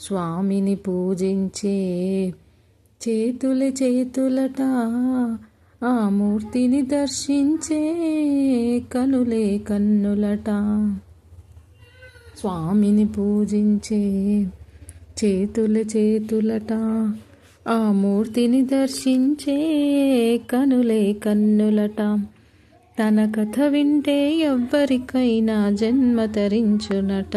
స్వామిని పూజించే చేతుల చేతులట ఆ మూర్తిని దర్శించే కనులే కన్నులట. స్వామిని పూజించే చేతుల చేతులట ఆ మూర్తిని దర్శించే కనులే కన్నులట. తన కథ వింటే ఎవ్వరికైనా జన్మ తరించునట.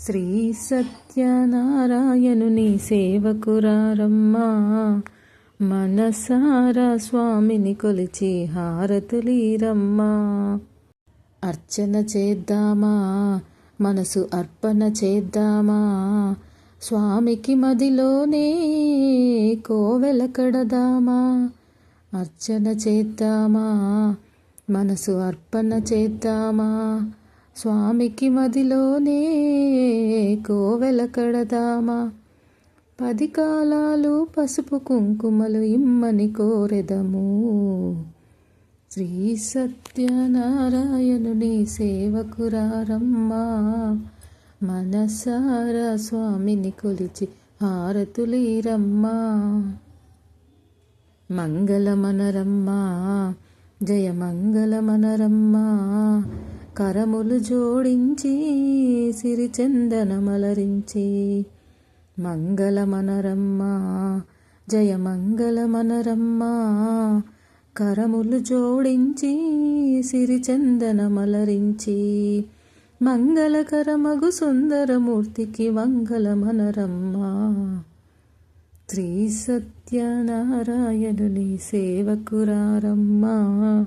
శ్రీ సత్యనారాయణుని సేవకురారమ్మా. మనసారా స్వామిని కొలిచి హారతులీరమ్మా. అర్చన చేద్దామా? మనసు అర్పణ చేద్దామా? స్వామికి మదిలోనే కోవెల కడదామా? అర్చన చేద్దామా? మనసు అర్పణ చేద్దామా? స్వామికి మదిలోనే కోవెల కడదామా. పది కాలాలు పసుపు కుంకుమలు ఇమ్మని కోరెదము. శ్రీ సత్యనారాయణుని సేవకురారమ్మా మనసారా స్వామిని కొలిచి హారతులీరమ్మా. మంగళమనరమ్మా. జయ మంగళమనరమ్మా కరములు జోడించి సిరిచందనమలరించి మంగళమనరమ్మ జయ మంగళమనరమ్మ కరములు జోడించి సిరిచందనమలరించి మంగళకరమగు సుందరమూర్తికి మంగళమనరమ్మ శ్రీ సత్యనారాయణుని సేవకురారమ్మా.